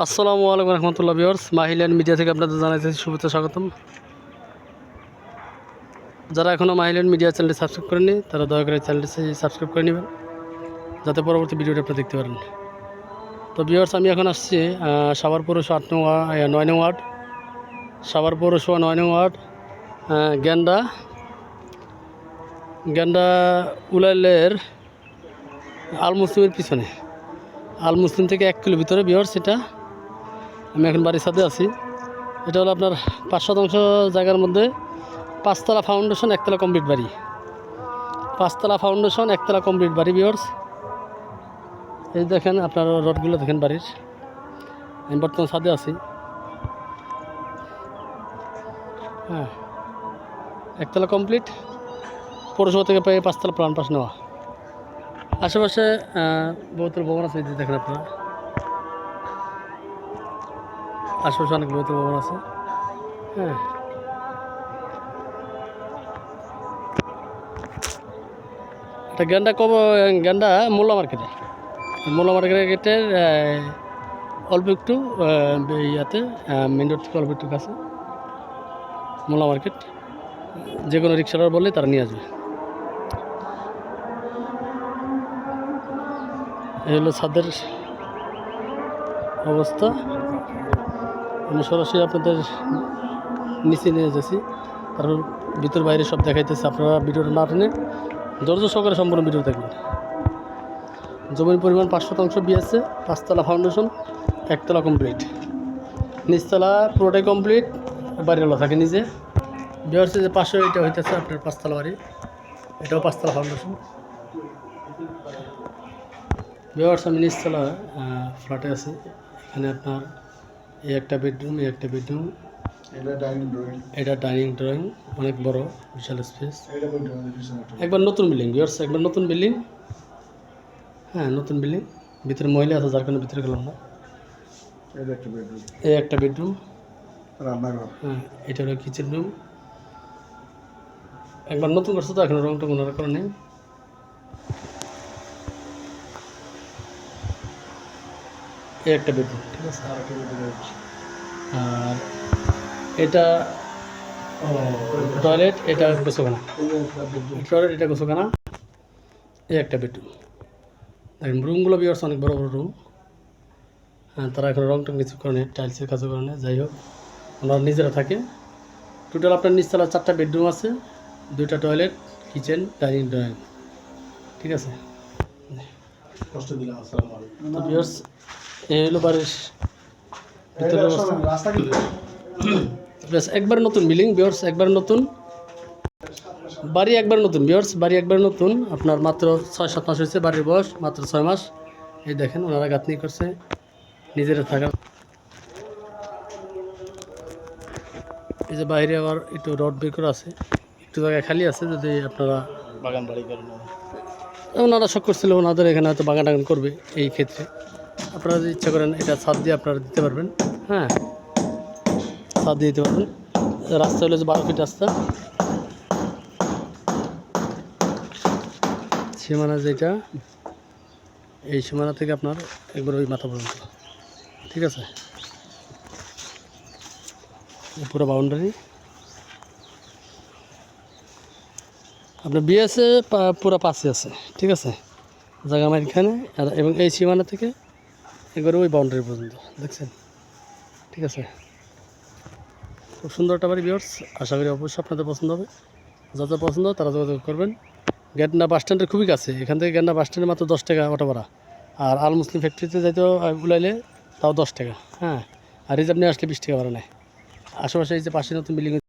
আসসালামু আলাইকুম রহমতুল্লাহ বিয়ার্স মাহিলান মিডিয়া থেকে আপনাদের জানাইতেছি শুভেচ্ছা, স্বাগতম। যারা এখনও মাহিলান মিডিয়া চ্যানেলটি সাবস্ক্রাইব করেননি, তারা দয়া করে চ্যানেলটি সাবস্ক্রাইব করে নেবেন, যাতে পরবর্তী ভিডিওটা আপনারা দেখতে পারেন। তো বিয়ার্স আমি এখন আসছি সাভার পৌরসভা আট নং নয় নং ওয়ার্ড। সাভার পৌরসভা নয় নং ওয়ার্ড গ্যান্ডা। গ্যান্ডা উলাইলের আল মুসলিমের পিছনে। আল মুসলিম থেকে এক কিলো ভিতরে বিহার সেটা আমি এখন বাড়ির সাথে আছি। এটা হলো আপনার পাঁচ শতাংশ জায়গার মধ্যে পাঁচতলা ফাউন্ডেশন একতলা কমপ্লিট বাড়ি। পাঁচতলা ফাউন্ডেশন একতলা কমপ্লিট বাড়ি বিয়ার্স এই দেখেন আপনার রডগুলো দেখেন বাড়ির। আমি বর্তমান সাথে আছি। হ্যাঁ। একতলা কমপ্লিট পৌরসভা থেকে পেয়ে পাঁচতলা প্লান পাস নেওয়া। আশেপাশে বহুতল ভবন আছে দেখেন আপনারা। আশেপাশে অনেক বহুতল ভবন আছে। হ্যাঁ। এটা গেন্ডা কব গেন্ডা মোল্লা মার্কেটে। মোল্লা মার্কেটের অল্প একটু ইয়াতে মেন রোড থেকে অল্প একটু কাছে। মোল্লা মার্কেট। যে কোনো রিক্সাওয়ালা বললে তারা নিয়ে আসবে। এই হলো ছাদের অবস্থা। আমি সরাসরি আপনাদের নিচে নিয়ে যাচ্ছি। কারণ ভিতর বাইরে সব দেখাইতেছে, আপনারা ভিডিওটা না টেনে ধৈর্য সহকারে সম্পূর্ণ ভিডিও দেখবেন। জমির পরিমাণ পাঁচ শতাংশ বিয়েছে পাঁচতলা ফাউন্ডেশন একতলা কমপ্লিট নিচতলা পুরোটাই কমপ্লিট বাড়িওয়ালা থাকে নিজে। বিহার যে পাঁচশো এটা হইতেছে আপনার পাঁচতলা বাড়ি, এটাও পাঁচতলা ফাউন্ডেশন বিহার্স আমি নিচতলা ফ্ল্যাটে আছি, এখানে আপনার এই একটা বেডরুম এই একটা বেডরুম এটা ডাইনিং ড্রয়িং এটা ডাইনিং ড্রয়িং অনেক বড় বিশাল স্পেস একবার নতুন বিল্ডিং বিহার্স একবার নতুন বিল্ডিং হ্যাঁ নতুন বিল্ডিং ভিতরে মহিলা আছে যার কারণে ভিতরে গেলাম না। এই একটা বেডরুম রান্নাঘর। হ্যাঁ এটা হলো কিচেন রুম একবার নতুন করছে তো এখন রং টং ওনারা এই একটা বেডরুম ঠিক আছে? আর একটা বেডরুম আর এটা টয়লেট এটা গোসখানা টয়লেট এটা গোসখানা এই একটা বেডরুম। দেখেন রুমগুলো বিয়ার্স অনেক বড় বড় রুম। হ্যাঁ তারা এখন রং টং কিছু করে টাইলসের কাজও করে যাই হোক ওনারা নিজেরা থাকে। টোটাল আপনার নিচতলা চারটা বেডরুম আছে দুইটা টয়লেট কিচেন ডাইনিং ড্রয়িং ঠিক আছে? কষ্ট দিলাম আসসালামু আলাইকুম। এই হলো বাড়ির ভিতরের অবস্থা। বেশ একবার নতুন বিল্ডিং বিয়ার্স একবার নতুন। বাড়ি একবার নতুন বিয়ার্স বাড়ি একবার নতুন। আপনার মাত্র ছয় সাত মাস হয়েছে বাড়ির বয়স মাত্র ছয় মাস। এই দেখেন ওনারা গাঁথনি করছে নিজেরা থাকা। এই যে বাইরে আবার একটু রড বের করা আছে একটু জায়গায় খালি আছে যদি আপনারা বাগান বাড়ি করেন ওনারা শখ করছিল ওনাদের এখানে হয়তো বাগান টাগান করবে এই ক্ষেত্রে। আপনারা যদি ইচ্ছা করেন এটা ছাদ দিয়ে আপনারা দিতে পারবেন। হ্যাঁ। ছাদ দিয়ে দিতে পারবেন। রাস্তা হলো যে বারো ফিট রাস্তা। সীমানা যেটা এই সীমানা থেকে আপনার একবার ওই মাথা পর্যন্ত। ঠিক আছে? পুরো বাউন্ডারি আপনার বিএসএ পুরো পাশে আছে। ঠিক আছে? জায়গা আমার এখানে আর এবং এই সীমানা থেকে একবারে ওই বাউন্ডারি পর্যন্ত দেখছেন? ঠিক আছে? খুব সুন্দর একটা বাড়ি বিয়ার্স আশা করি অবশ্যই আপনাদের পছন্দ হবে। যাদের পছন্দ তারা যোগাযোগ করবেন। গেটনা বাস স্ট্যান্ডের খুবই কাছে। এখান থেকে গেটনা বাস স্ট্যান্ডে মাত্র দশ টাকা অটো ভাড়া। আর আল মুসলিম ফ্যাক্টরিতে যাইতেও আহ, উলাইলে তাও দশ টাকা হ্যাঁ? আর রিজার্ভ নিয়ে আসলে বিশ টাকা ভাড়া নেয়। আশেপাশে এই যে পাশে নতুন বিল্ডিং